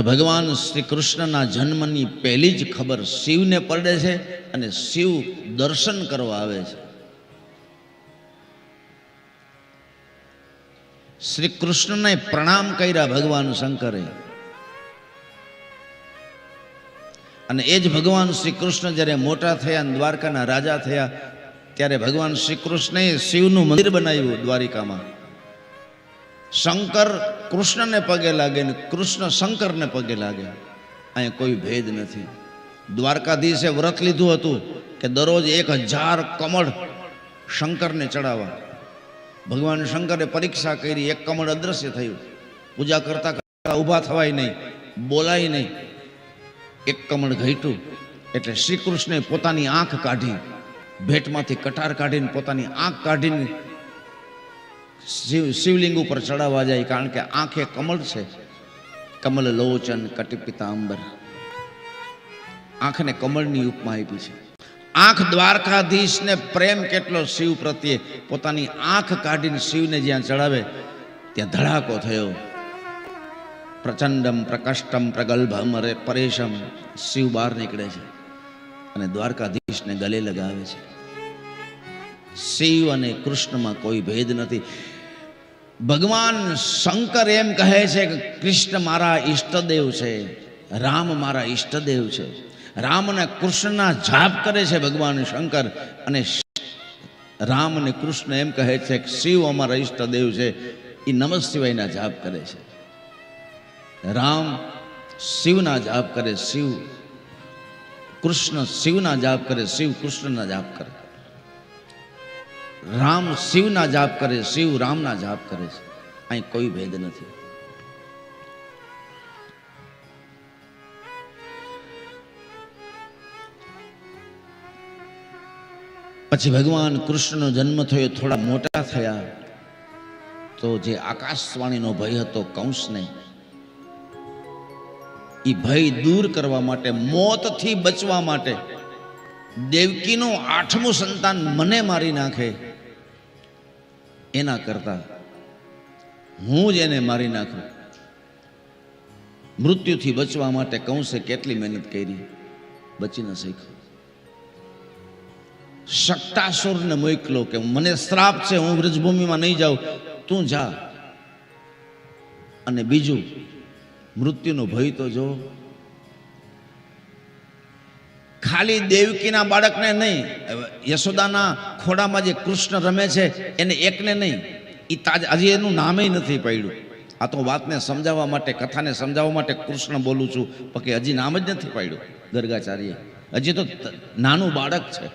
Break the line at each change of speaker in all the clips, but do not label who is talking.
તો ભગવાન શ્રી કૃષ્ણના જન્મની પહેલી જ ખબર શિવને પડે છે અને શિવ દર્શન કરવા આવે છે. શ્રી કૃષ્ણને પ્રણામ કર્યા ભગવાન શંકરે. અને એ જ ભગવાન શ્રી કૃષ્ણ જ્યારે મોટા થયા અને દ્વારકાના રાજા થયા, ત્યારે ભગવાન શ્રી કૃષ્ણએ શિવનું મંદિર બનાવ્યું દ્વારિકામાં. શંકર કૃષ્ણને પગે લાગે ને કૃષ્ણ શંકરને પગે લાગે. અહીંયા કોઈ ભેદ નથી. દ્વારકાધીશે વ્રત લીધું હતું કે દરરોજ એક હજાર કમળ શંકરને ચડાવવા. ભગવાન શંકરે પરીક્ષા કરી, એક કમળ અદ્રશ્ય થયું. પૂજા કરતા કરતા ઊભા થવાય નહીં, બોલાય નહીં. એક કમળ ઘટ્યું, એટલે શ્રી કૃષ્ણે પોતાની આંખ કાઢી. ભેટમાંથી કટાર કાઢીને પોતાની આંખ કાઢીને શિવ શિવલિંગ ઉપર ચડાવવા જાય, કારણ કે આંખે કમળ છે. કમલ લોચન કટિપિતાંબર આંખને કમળની ઉપમા આપી છે. આંખ દ્વારકાધીશને પ્રેમ કેટલો શિવ પ્રત્યે? પોતાની આંખ કાઢીને શિવને જ્યાં ચડાવે, ત્યાં ધડાકો થયો. પ્રચંડમ, પ્રકષ્ટમ, પ્રગલ્ભમ, અરે પરેશમ, શિવ બહાર નીકળે છે અને દ્વારકાધીશને ગલે લગાવે છે. શિવ અને કૃષ્ણમાં કોઈ ભેદ નથી. ભગવાન શંકર એમ કહે છે કે કૃષ્ણ મારા ઈષ્ટદેવ છે, રામ મારા ઈષ્ટદેવ છે. રામ અને કૃષ્ણના જાપ કરે છે ભગવાન શંકર અને રામ અને કૃષ્ણ એમ કહે છે કે શિવ અમારા ઈષ્ટદેવ છે. એ નમઃ શિવાયના જાપ કરે છે. રામ શિવના જાપ કરે, શિવ કૃષ્ણ શિવના જાપ કરે, શિવ કૃષ્ણના જાપ કરે. રામ શિવના જાપ કરે, શિવ રામના જાપ કરે છે. અહીં કોઈ ભેદ નથી. પછી ભગવાન કૃષ્ણનો જન્મ થયો, થોડા મોટા થયા, તો જે આકાશવાણીનો ભય હતો કંસને એ ભય દૂર કરવા માટે, મોતથી બચવા માટે, દેવકીનું આઠમું સંતાન મને મારી નાખે. એના કરતા હું જ એને મારી નાખું. મૃત્યુથી બચવા માટે કંસે કેટલી મહેનત કરી? બચી ન શીખ્યો શક્તાસુરને મોકલો કે મને શ્રાપ છે, હું વ્રજભૂમિમાં નહીં જાઉં. તું જા. અને બીજું, મૃત્યુનો ભય તો જો. ખાલી દેવકીના બાળકને નહીં યશોદાના ખોડામાં જે કૃષ્ણ રમે છે, એને એકને નહીં એ તાજ હજી એનું નામે નથી પડ્યું. આ તો વાતને સમજાવવા માટે, કથાને સમજાવવા માટે કૃષ્ણ બોલું છું, પણ હજી નામ જ નથી પાડ્યું ગરગાચાર્ય હજી તો નાનું બાળક છે.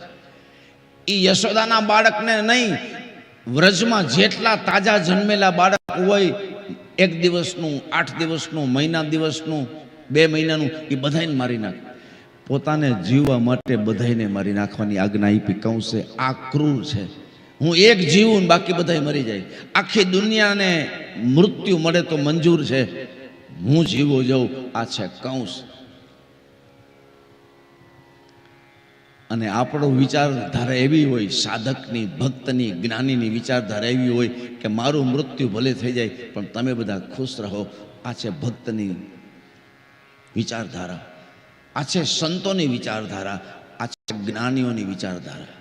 એ યશોદાના બાળકને નહીં, વ્રજમાં જેટલા તાજા જન્મેલા બાળક હોય, એક દિવસનું, આઠ દિવસનું, મહિના દિવસનું, બે મહિનાનું એ બધાને મારી નાખ. પોતાને જીવવા માટે બધાને મારી નાખવાની આજ્ઞા આપી. કંસે આ ક્રૂર છે. હું એક જીવું બાકી બધા મરી જાય. આખી દુનિયાને મૃત્યુ મળે તો મંજૂર છે. હું જીવો જાઉં. આ છે કંસ. અને આપણો વિચારધારા એવી હોય, સાધકની, ભક્તની, જ્ઞાનીની વિચારધારા એવી હોય કે મારું મૃત્યુ ભલે થઈ જાય, પણ તમે બધા ખુશ રહો. આ છે ભક્તની વિચારધારા. આ છે સંતોની વિચારધારા, આ છે જ્ઞાનીઓની વિચારધારા.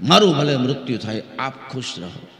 મારું ભલે મૃત્યુ થાય, આપ ખુશ રહો.